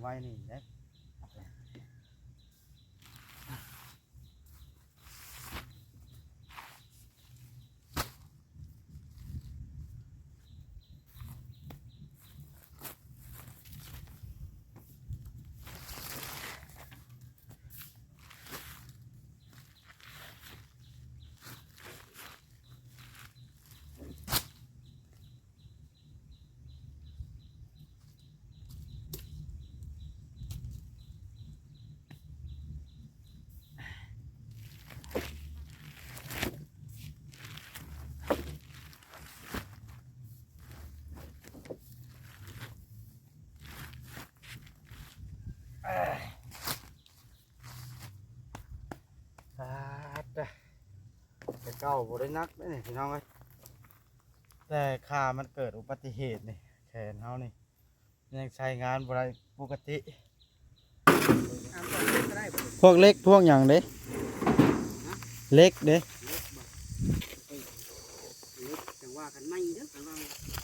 ไว้นี่เด้ สาธุแต่เก้าบ่ได้นักเด้อนี่พี่น้องเอ้ยแต่ข่ามันเกิดอุบัติเหตุนี่แขนเฮานี่ยังใช้งานบ่ได้ปกติเอาก่อนเล่นก็ได้บ่พวกเล็กพวกหยังเด้เล็กเด้เล็กจังว่ากันไม่เด้อกันว่า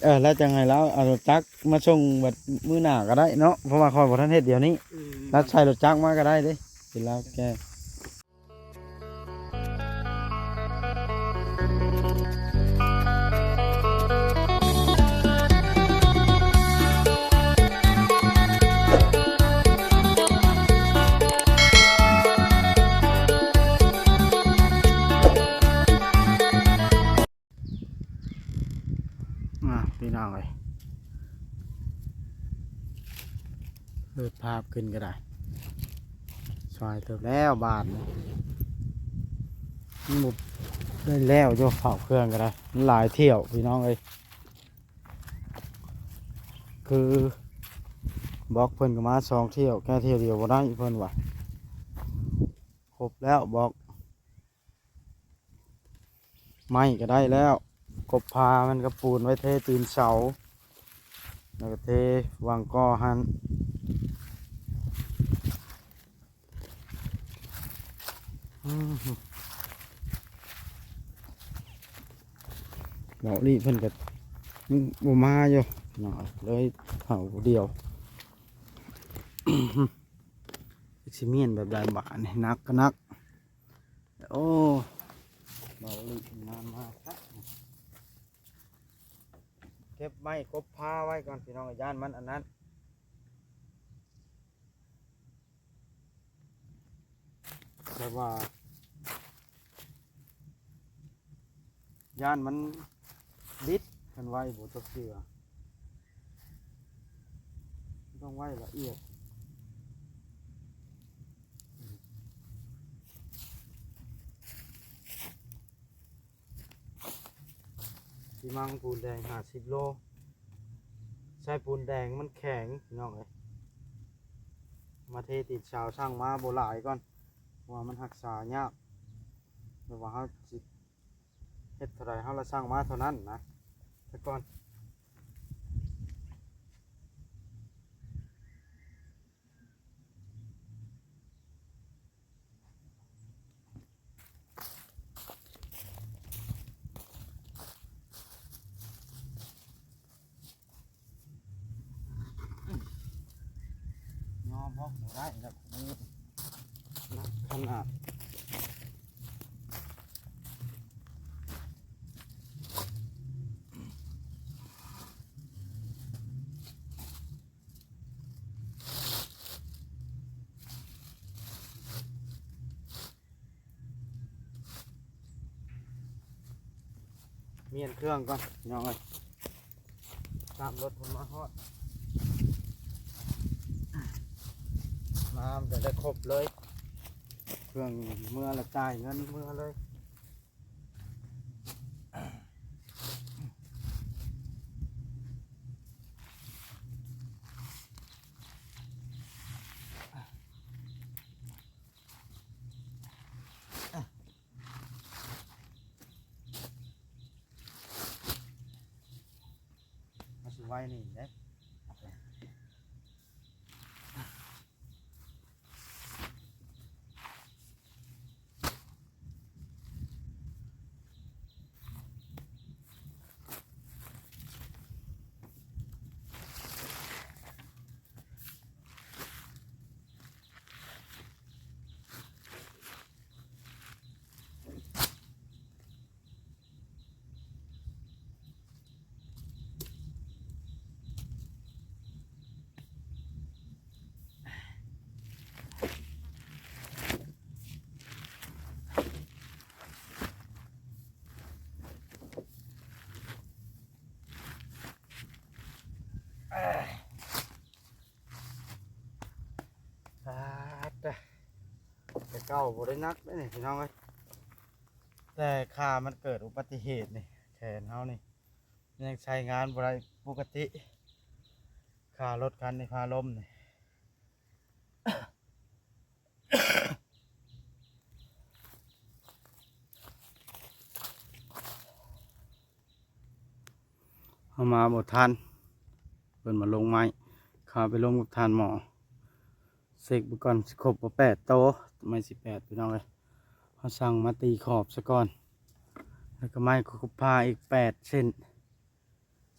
เออแล้วจังไงแล้วเอารถจักรมาส่งแบบมือหน้าก็ได้เนาะเพราะว่าคอยบ่ทันเฮ็ดเดี๋ยวนี้อืมแล้วใช้รถจักรมาก็ได้เด้เวลาแก ภาพขึ้นก็ได้ซอยเติบแล้วบาทนี่มันบุบได้แล้วโยเผาเครื่องก็ได้หลายเที่ยวพี่น้องเอ้ยคือบล็อกเพิ่นก็มาสองเที่ยวแค่เที่ยวเดียวบ่ได้เพิ่นว่ะครบแล้วบล็อกไม้ก็ได้แล้วกบพามันก็ปูนไว้เทตีนเสาแล้วก็เทวางก้อหัน อืม เบาลี่เพิ่นก็มันบ่มาอยู่เนาะเลยเผาเดียวซิเมียนแบบใดบาทนี่นักก็นัก โอ้เบาลี่มามาครับเก็บไม้กบผ้าไว้ก่อนพี่น้องย่านมันอันนั้น แต่ว่า ย่านมันดิดกันไว้บตกเสือต้องไว้ละเอียดที่มังปูนแดงห้าสิบโล ใช้ปูนแดงมันแข็งพี่น้องเอ้ยมาเทติดชาวช่างมาโบหลายก่อน ว่ามันหักษายากแต่ว่าเขาสิตเฮ็ดเท่าไรเฮาละสร้างมาเท่านั้นนะแต่ก่อนยอมบอกบ่ได้แล้วนี่นั กขนาดเมียนเครื่องก่อนพี่น้องเลยตามรถผมมาฮอดมาจะได้ครบเลย เครื่องเมื่อละจ่ายเงินเมื่อเลยมาสิไว้ นี่เด้เก่าบ่ได้นักได้นี่พี่น้องเอ้ยแต่ค่ามันเกิดอุบัติเหตุนี่แขนเฮานี่ยังใช้งานบ่ได้ปกติค่ารถคันนี่พาล้มนี่เอามาบททานเพิ่นมาลงไม้ข้าไปลงกับทานหมอ เสกไปก่อนสิครบบ่แปดโตไม่สิแปดพี่น้องเลยเขาสั่งมาตีขอบซะก่อน แล้วก็ไม้คุกพาอีกแปดเส้น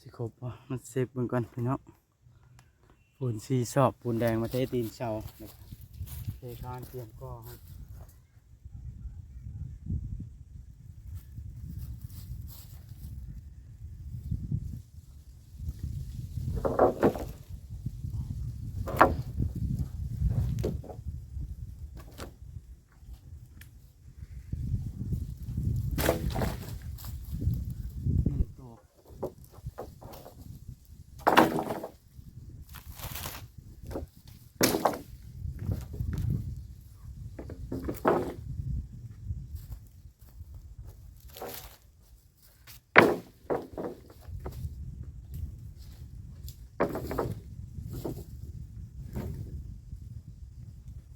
สิครบบ่มันเสกเบิ่งก่อนพี่น้องปูนสีสอบปูนแดงมาเทตีนเสาเล้วก็เทคานเตรียมก่อให้นึ่งตัว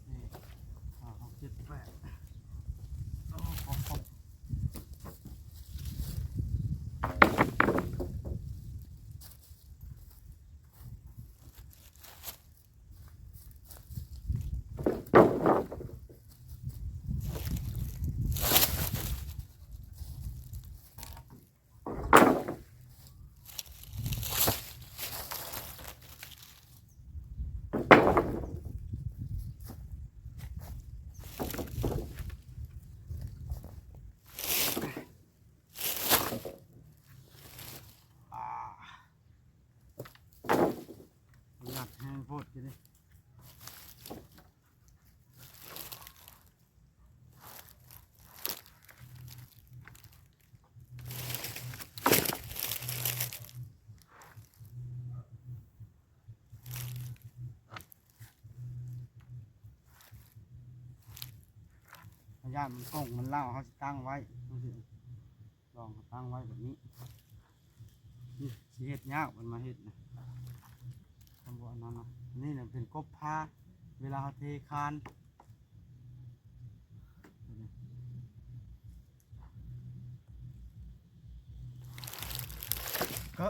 นี่ห้าหกเจ็ดแปดโอ้โห อ่า หนักแห้งโพดกินดิพยานมันส่งมันเล่าเขาจะตั้งไว้มันสิลองตั้งไว้แบบนี้นี่สิเฮ็ดยากมันมาเฮ็ดนะ นี่เนี่ยเป็นกบพาเวลาเขาเทคานก็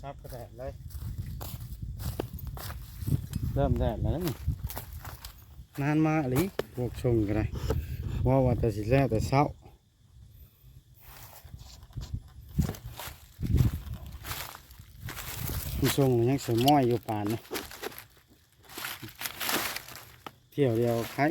ซับกระแดดเลย เริ่มแดดแล้วนี่นานมาหรือพวกชงกันเลยว่าว่าแต่สิแล้วแต่เช้าผู้ชงยังสม้อยอยู่ป่านนะเที่ยวเดียวใคร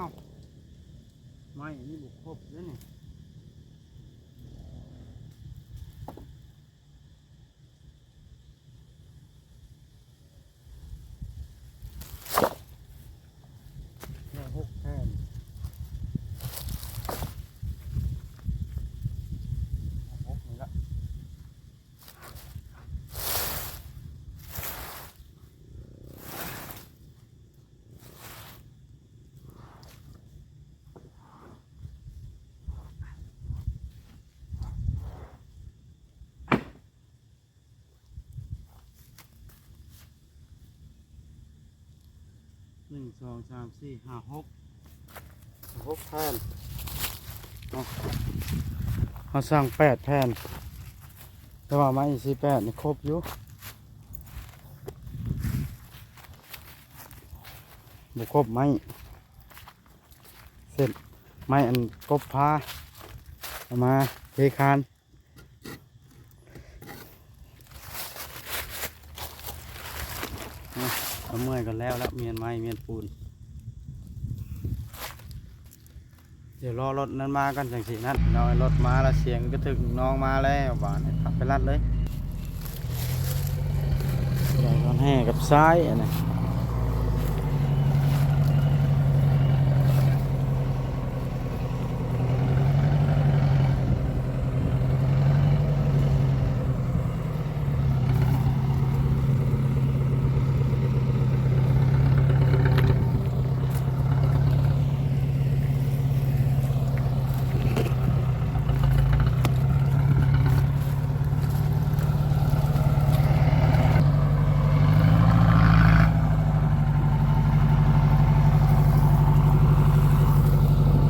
อ้าวไม่นี่บุกครบแล้วนี่แค่หกแผ่นหกนี่ละ ห นึ่งสองสามสี่ห้าหกหกแผ่นเอาเขาสั่งแปดแผ่นแต่ว่าไม้สี่แปดนี่ครบอยู่บุครบไม้เสร็จไม้อันกบพาเอามาเทคาน เอาเมื่อยกันแล้วแล้วเมียนไม้เมียนปูน เดี๋ยวรอรถนั้นมากันจังสีนั้นเรารถมาแล้วเสียงก็ถึงน้องมาแล้วบ้านขับไปรัดเลยเราก็แห่กับซ้ายอันนี้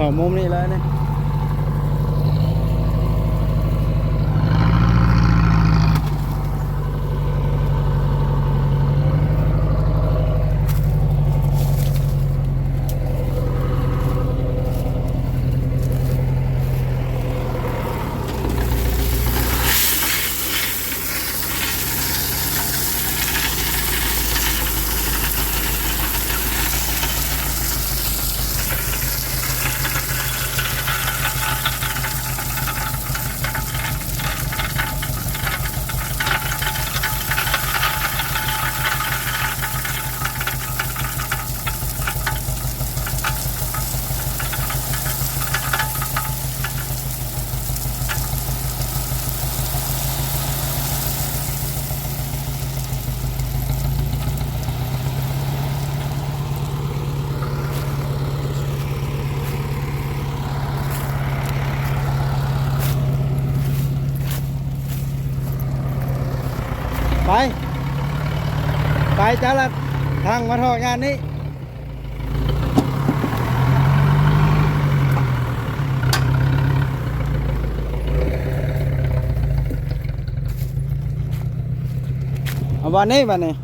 ขอมุมนี่เลยนี่ไป ไปจ้าละทางมาทองานนี้วันนี้วันนี้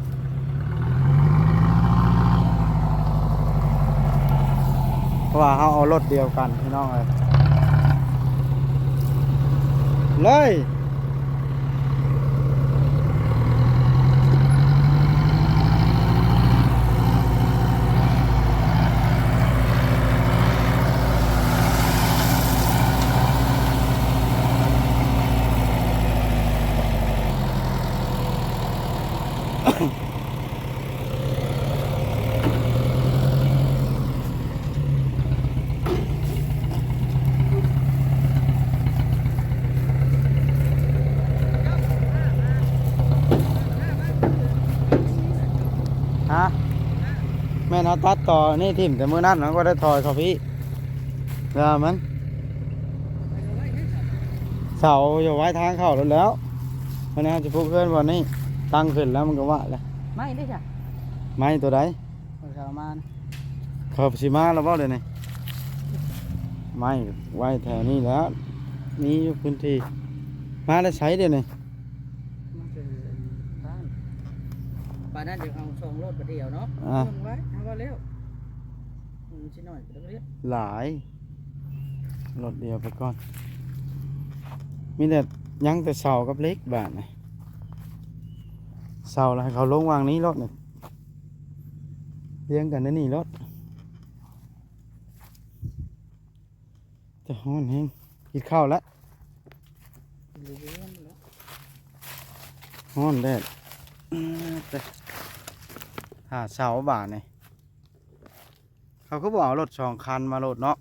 เพราะว่าเขาเอารถเดียวกันพี่น้องเลยเลย ตัดต่อนี่ทิ่มแต่มือนั้นเขาก็ได้ถอยเขาพี่แล้วมันเสาอยู่ไว้ทางเข้าแล้วแล้วมันนี้จะพูดเพื่อนวันนี้ตั้งขึ้นแล้วมันก็ว่าแล้วไม่ได้จ้ะไม้ตัวใดเอาชาวมานเขาสิมาแล้วบ่เดี๋ยวนี้ไม้ไว้แถวนี้แล้วมีอยู่พื้นที่มาแล้วใช้เดี๋ยวนี้มันเป็นบ้านบ้า นนั้นเดี๋ยวเอาสองรถประเดียวเนาะอะเบิ่งไว้เอาก็เร็วมันชิหน่อยเดี๋ยวเรียกหลายรถเดียวไปก่อน มีแต่ยังแต่เสากับเล็กบาทนะเสาแล้วให้เขาลงวางนี้รถเนี่ยเลี้ยงกันในะนี่รถจะฮ้อนแฮงกินข้าวแล้วเรื่อยๆแล้วฮ้อนแดดอื้อแต่ หาเสาบาทนี่เขาก็บอกเอารถสองคันมาโหลดเนาะ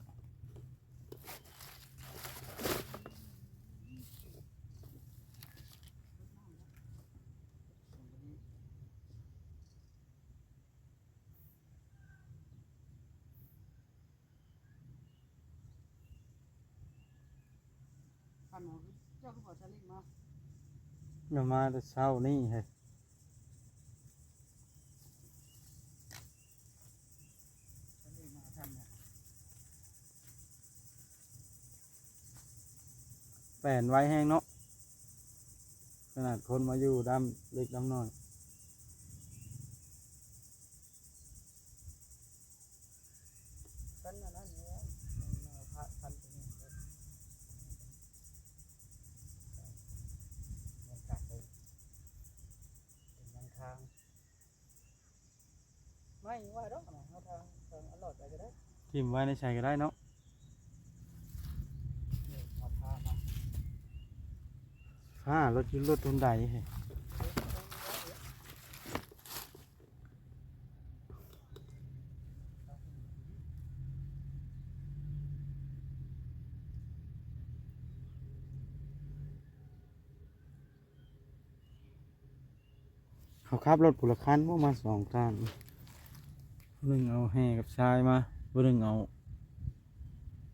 ท่านหมอเจ้าก็บอกจะเล่นมาเดี๋ยวมาแต่เช้านี่เฮ้ย จะเล่นมาท่านเนี่ย แปนไว้แห้งเนาะขนาดคนมาอยู่ดำเล็กดำน้อยท่านนั่นเนี่ยพระท่านตรงนี้มันกัดเลยเป็นยังทางไม่ว่าดอกนะเอาทางทางอร่อยไปก็ได้ทิมไว้ในใส่ก็ได้เนาะ นี่เอาผ้ามา ฟ้ารถรถทุนใดเฮ้ยเขาขับรถปุรคันพวกมาสองคันหนึ่งเอาแห่กับชายมาหนึ่งเอา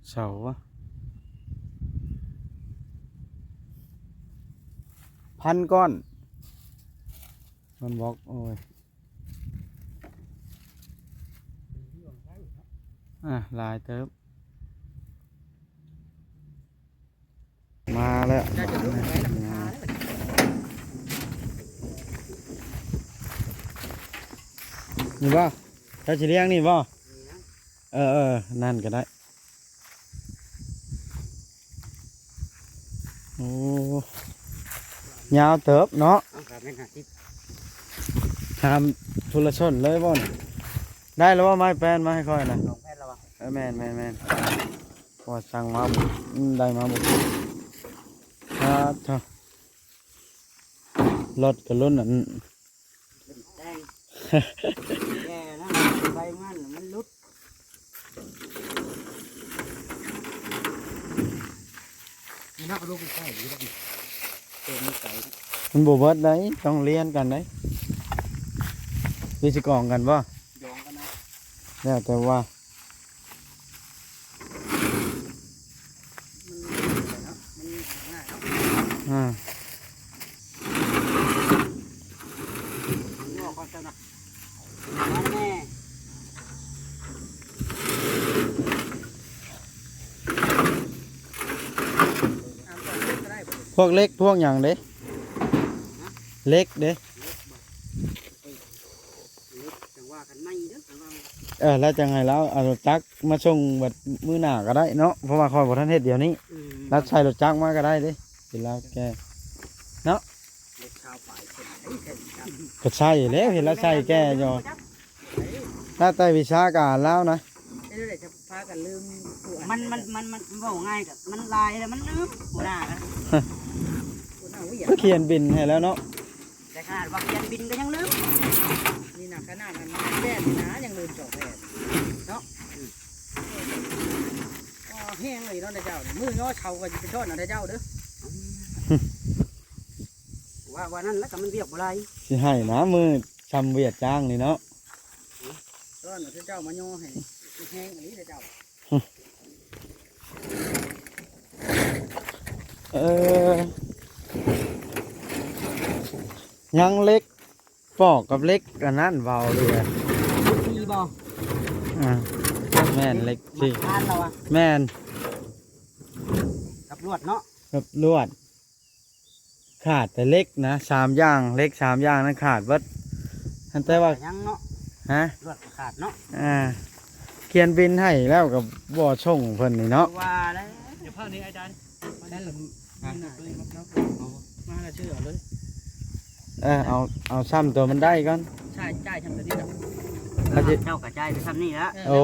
เสาวะ พันก้อน มันบอก โอ้ย อะ ลายเติบมาแล้วจะจะลุกไว้ลำคาแล้ว นี่บ่เจ้าสิเลี้ยงนี่บ่เออเออ นั่นก็ได้ โอ้ ยาวเติบเนาะเอาครับแม่นหาที่ทำทุลชนเลยบ่นได้แล้วว่าไม้แปลนมาให้ค่อยนะสองแพทย์ระวังเออแมนแมนแมนพอสั่งมาบุอืมได้มาบุครับเถอะรถกับรุ่นนั้นเป็นแดงแก่นะใบมันมันลุดนี่นักลูกใกล้ดีแล้วนี่เต็มไก่มันบวเบิดได้ต้องเรียนกันได้วิสิกองกันป่ะยองกันนะแล้วแต่ว่า มันง่ายเนาะ อ่า มันงอกก่อนเจ้านะมาแม่เอาก่อนเล่นก็ได้บ่ พ วกเล็กพวกอย่างเด้เล็กเด้เล็กจังว่ากันไม่เด้อจังว่าเออแล้วจะไงแล้วเอารถจักรมาส่งแบบมือหน้าก็ได้เนาะเพราะว่าคอยบอท่านเฮ็ดเดี๋ยวนี้อืมรัดใช้รถจักรมาก็ได้เด้เวลาแกเล็กชาวป่ายคนไอ้เห็นกันก็ใช่แล้วเห็นแล้วใช่แกยอถ้าแต่วิชาการแล้วนะเอ้ยเดี๋ยวจะพากันลืมมันมันมันมันมันบอกง่ายกับมันลายแล้วมันลืมหัวหน้า กันหัวหน้าวิ่งก็เขียนบินให้แล้วเนาะแต่ขนาดว่าเขียนบินก็ยังลืมนี่นะขนาดนั้นแดดนี่นะยังลืมจอกแดดเนาะอ๋อแห้งเลยเนาะเด้อเจ้านี่มือย่อเชาก็จะไปทอดเนาะเด้อเจ้าเด้อว่าวันนั้นแล้วก็มันเบียกบ่ไรสิให้นะมือชำเวียดจ้างนี่เนาะทอดเนาะเด้อเจ้ามาย่อให้แห้งอันนี้เด้อเจ้าเออ ยังเล็กปอกกับเล็กกันนั่นเบาเลยอะมีบ่อ่าแม่นเล็กสิทานเราอะแม่นกับลวดเนาะกับลวด ขาดแต่เล็กนะสามอย่างเล็กสามอย่างนั้นขาดเบิดอันแต่ว่ายังเนาะฮะลวดก็ขาดเนาะอ่าเขียนบินให้แล้วกับบ่อช่งเพิ่นนี่เนาะว่าแล้วเดี๋ยวภาคนี้อาจารย์นั่นแหละ มาหน้าเลยครับมาแล้วชื่อเอาเลยเออเอาเอาซ้ำตัวมันได้ก่อนใช่จ่ายทำแบบนี้นะเขาจะเจ้ากระจายไปทำนี่ละโอ้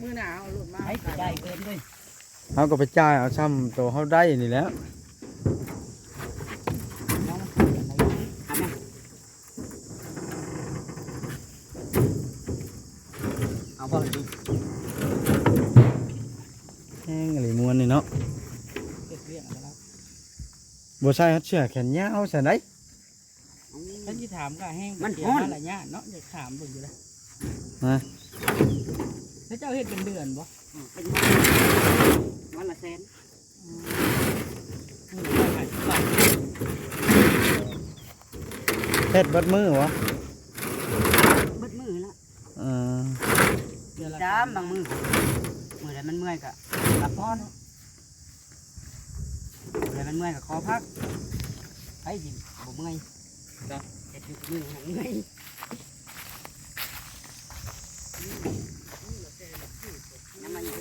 มือหนาวหลุดมาให้กระจายเกินด้วยเขาก็ไปจ่ายเอาซ้ำตัวเขาได้นี่แหล้วน้องมันพูดอะไรทำไมเอาบ่ดีแห้งอะไรมวนนี่เนาะ เก็บเรื่องอะไรแล้ว บ่ใช่เขาเชื่อแขนยาวใส่ได้ฉันจะถามก็แห้งมันเสียฮ้อนมาละยะเนาะอยากถามเบิ่งอยู่เลยฮะแล้วเจ้าเฮ็ดเป็นเดือนบ่เป็นวันละแสนมือละห้าสิบบาทเฮ็ดเบัดมือวะเบิดมือละเออเดือนละจามบางมือมือใดมันเมื่อยกะรับพร มือใดมันเมื่อยกะขอพักไปสิบ่เมื่อยเจ็ดสิบมือหนังเมื่อยน้ำมันอยู่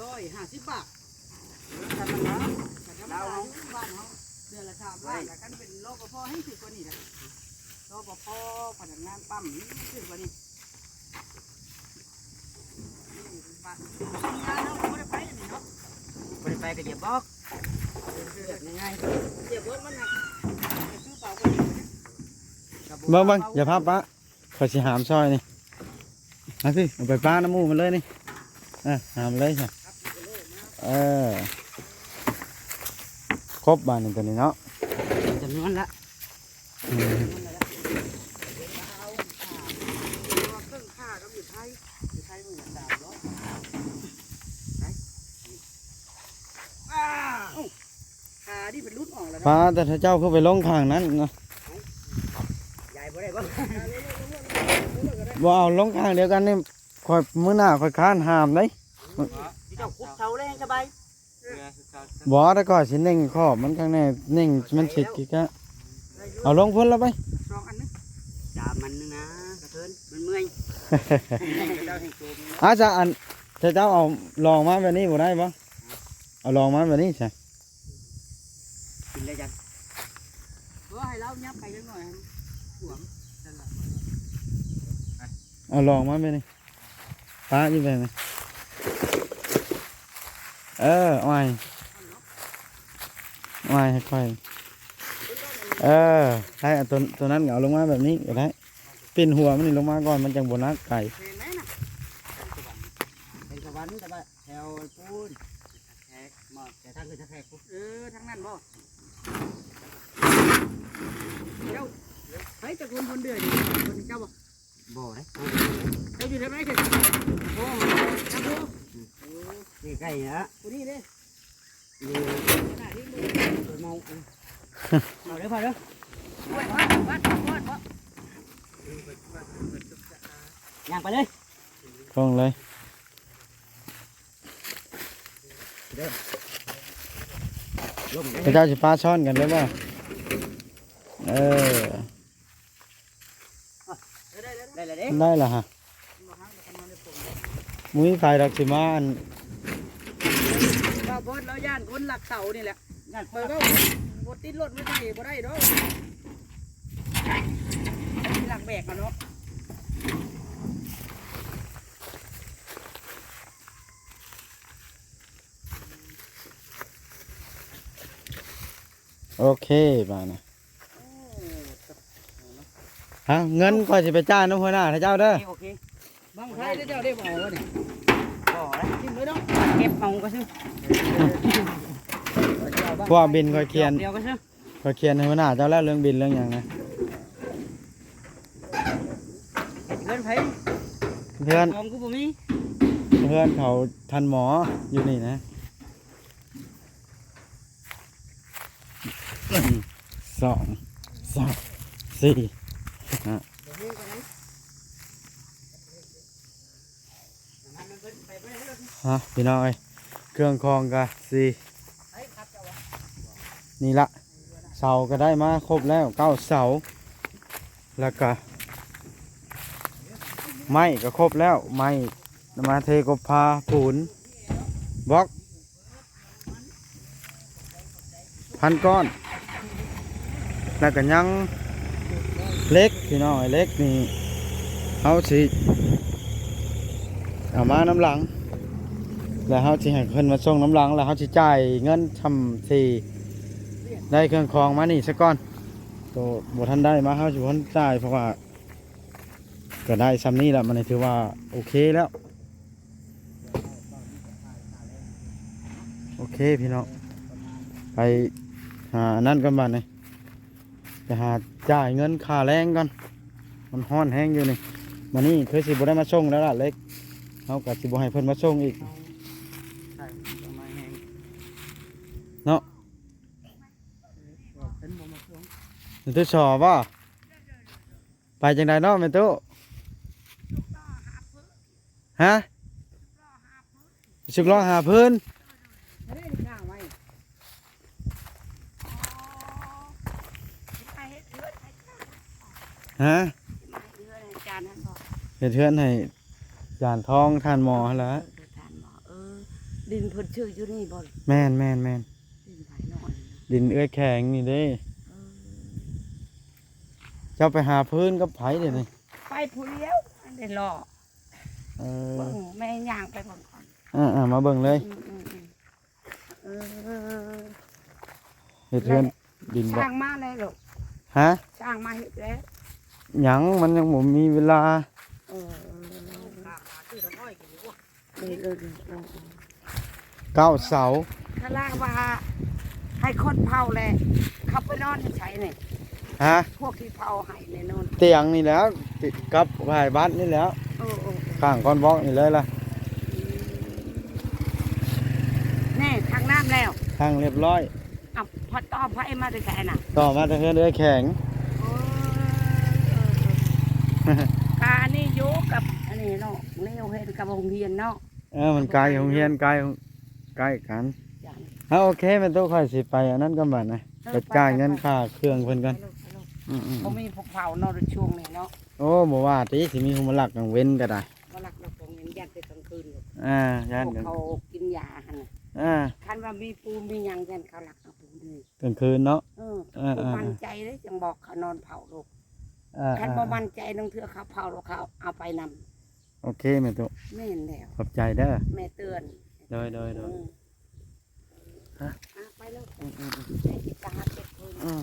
ร้อยห้าสิบบาททำมันเนาะเราเอาบ้านเขาเดือนละสามล้านแต่กันเป็นรปภให้ถือกว่านี้นะรปภพนักงานปั๊มนี่ถือกว่านี้งานเราไม่ได้ไปนี่เนาะไม่ได้ไป ก็เหยียบบอกเหยียบง่ายๆเหยียบรถมันหนักซื้อเปล่าก็ดีเบิ่งเบิ่งอย่าพับปะขอยสิหามซอยนี่มาสิเอาไปป้าน้ำมูมันเลยนี่อะหามเลยค่ะเออครบบานนี่ตัวนี้เนาะ จำนวนละ อืม เครื่องค่าก็อยู่ไทยอยู่ไทยมือสามร้อยขาที่เป็นรุ่นออกแล้วป้าแต่ถ้าเจ้าเข้าไปลงข้างนั้นเนาะใหญ่บ่ได้บ่บ่เอาลงข้างเดียวกันนี่คอยมื้อหน้าคอยค้านหามได้เจ้าคุกเท้าเลยสบายบ่แต่ก็สิเน่งขอบมันข้างในเน่งมันสิกิกะเอาลงพุ่นแล้วไปสองอันนึงจามันนึงนะกระเทินมันเมื่อยเจ้าแห่งโจมอาจะอันถ้าเจ้าเอาลองมาแบบนี้บ่ได้บ่เอาลองมาแบบนี้ใช่ กินเลยจังเออให้เรายับไปจังหน่อยหวมนั่นแหละเอาลองมาแบบนี้ป้าอยู่แบบนี้เออเอาไว้เอาไว้ให้ค่อยเออให้เอาตัวตัวนั้นเอาลงมาแบบนี้ก็ได้ปิ่นหัวมันนี่ลงมาก่อนมันจังบ่นักไก่เห็นไหมน่ะเป็นสวรรค์แต่ว่าแถวปูนแขกมาแต่ทางคือจะแขกปูนเออทางนั้นบ่ เจ้าไปตะกุนคนเดือดดิคนเจ้าบ่บ่เลยเจ้าอยู่ที่ไหนเถอะโอ้ครับดูนี่ใกล้ฮะคนนี้เด้นี่หน้าที่มือเมาเอาเด้อพ่อเด้อวัดวัดวัดวัดวัดย่างไปเลยลงเลย พระเจ้าสิป้าช้อนกันได้ป่ะเออ ได้ละฮะมุ้ยไฟดักสิมาอันเราบดเราย่านคนหลักเสานี่แหละย่านเปิดก็บดติดรถไม่ได้บ่ได้ดอกหลักแบกกันเนาะ โอเคบ้านะฮะเงินก็จะไปจ่ายน้ำหัวหน้าให้เจ้าเด้อ โอเคบางไทยเจ้าได้บ่เอาวะนี่บ่ได้กินเลยเนาะเก็บเอาก็ซื้อเพราะว่าบินคอยเขียนเดียวก็ซื้อคอยเขียนให้หัวหน้าเจ้าแล้วเรื่องบินเรื่องอย่างนะเงินไผเพื่อนของกูบ่มีเพื่อนเขาทันหมออยู่นี่นะหนึ่ง สองสามสี่บ่มีก็ได้มันเป็นไปบ่ได้หรอกฮะพี่น้องเอ้ยเครื่องคองกะสี่นี่ละเสาก็ได้มาครบแล้วเก้าเสาแล้วก็ไม้ก็ครบแล้วไม้มาเทกบพาปูนบล็อกพันก้อน แล้วก็ยังเล็กพี่น้องไอ้เล็กนี่เขาสิเอามาน้ำหลัง แล้วเฮาสิให้เพิ่นมาส่งน้ำหลัง แล้วเฮาสิจ่ายเงินทำที่ได้เครื่องคองมานี่ซะก่อนตัวบ่ทันได้มาเฮาสิบ่ทันจ่ายเพราะว่าก็ได้ซ้ำนี้แล้วมันถือว่าโอเคแล้ว โอเคพี่น้องไปหาอันนั่นกันบ้านนี่ ไปหาจ่ายเงินค่าแรงก่อนมันห้อนแห้งอยู่นี่มันนี่คือสิบ่ได้มาส่งแล้วล่ะเล็กเฮาก็สิบ่ให้เพิ่นมาส่งอีกเนาะเป็นบ่มาช่วงมันตู้สอบ่ไปจังไดเนาะแม่ตู้ฮะสุกล้อหาเพื้น เฮ้ยข้างไว้ ไปเฮ็ดเทือนให้ ฮะมาเทือนให้จานนั้นบอกเฮ็ดเทือนให้จานทองทานหมอหั่นล่ะเออทานหมอเออดินเพิ่นชื่ออยู่นี่บ่แม่นแม่นแม่นดินไผน้อยนะดินเอื้อยแข็งนี่เด้เออเจ้าไปหาพื้นกับไผเดี๋ยวนี้ไปผู้เดียวอันได้รอเออเบิ่งแม่ย่างไปก่อนก่อนอ่าอ่ามาเบิ่งเลยอืมอืมอืมเออเฮ็ดเทือนดินบ่ช่างมาเลยลูกฮะช่างมาเฮ็ดแล้ว หยังมันยังบ่มีเวลาเออเออข้างมาชื่อน้อยกินดีกว่าเออเออเออเออเก้าเสาถ้าล่างว่าให้คนเผาแหละเขาไปนอนใช้นี่ฮะพวกที่เผาให้ในนอนเตียงนี่แล้วติดกับหายบ้านนี่แล้วเออเออข้างก้อนบล็อกนี่เลยล่ะแน่ทางน้ำแล้วทางเรียบร้อยอะพอต่อไฟมาได้แค่น่ะ ต่อมาจะเฮือนเอื้อยแข็ง โอ้ยกาอันนี้อยู่กับอันนี้ เนาะเลี้ยวเห็นกับโรงเรียนเนาะเออมันไกลโรงเรียนไกลใกล้กันจ้ะเอาโอเคแม่ตู้ค่อยสิไปอันนั้นกันบัดนะไปจ่ายเงินค่าเครื่องเพิ่นกันไปลูกไปลูกอืมอืมบ่มีพวกเผาเนาะในช่วงนี้เนาะโอ้บ่ว่าติสิมีหุมลักกังเว้นก็ได้บ่รักเราตรงนี้ยันไปกลางคืนลูกอ่าพย่านวกกันเขากินยาหั่นน่ะอ่าคันว่ามีปูมีหยังยันเขาหลักเอาปูนี่กลางคืนเนาะเออเออเออบ่มั่นใจเด้จังบอกเขานอนเผาลูกอ่าคันอ่าบ่มั่นใจนึงเทื่อเขาเผาแล้วเขาเอาไปนำ โอเคแม่ตู้แม่นแล้วขอบใจเด้อแม่เตือนโดยโดยโดยเออฮะ อะไปลูกอืมอืมอืมให้ติดตาเจ็บคน อืม